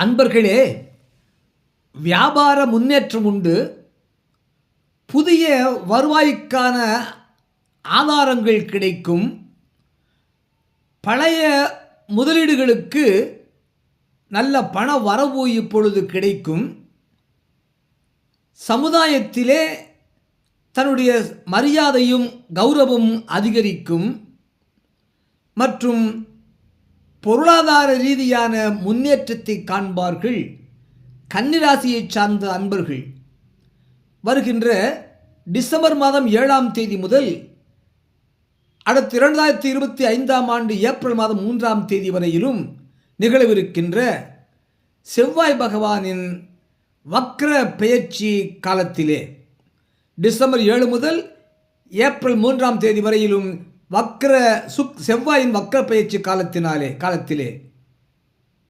அன்பர்களே வியாபார முன்னேற்றம் உண்டு. புதிய வருவாய்க்கான ஆதாரங்கள் கிடைக்கும். பழைய முதலீடுகளுக்கு நல்ல பண வரவு இப்பொழுது கிடைக்கும். சமுதாயத்திலே தன்னுடைய மரியாதையும் கௌரவம் அதிகரிக்கும். மற்றும் பொருளாதார ரீதியான முன்னேற்றத்தை காண்பார்கள். கன்னிராசியைச் சார்ந்த அன்பர்கள். வருகின்ற டிசம்பர் மாதம் ஏழாம் தேதி முதல் அடுத்த இரண்டாயிரத்தி இருபத்தி ஐந்தாம் ஆண்டு ஏப்ரல் மாதம் மூன்றாம் தேதி வரையிலும் நிகழவிருக்கின்ற செவ்வாய் பகவானின் வக்ர பெயர்ச்சி காலத்திலே. டிசம்பர் ஏழு முதல் ஏப்ரல் மூன்றாம் தேதி வரையிலும் வக்ர சுக் செவ்வாயின் வக்ர பயிற்சி காலத்தினாலே காலத்திலே.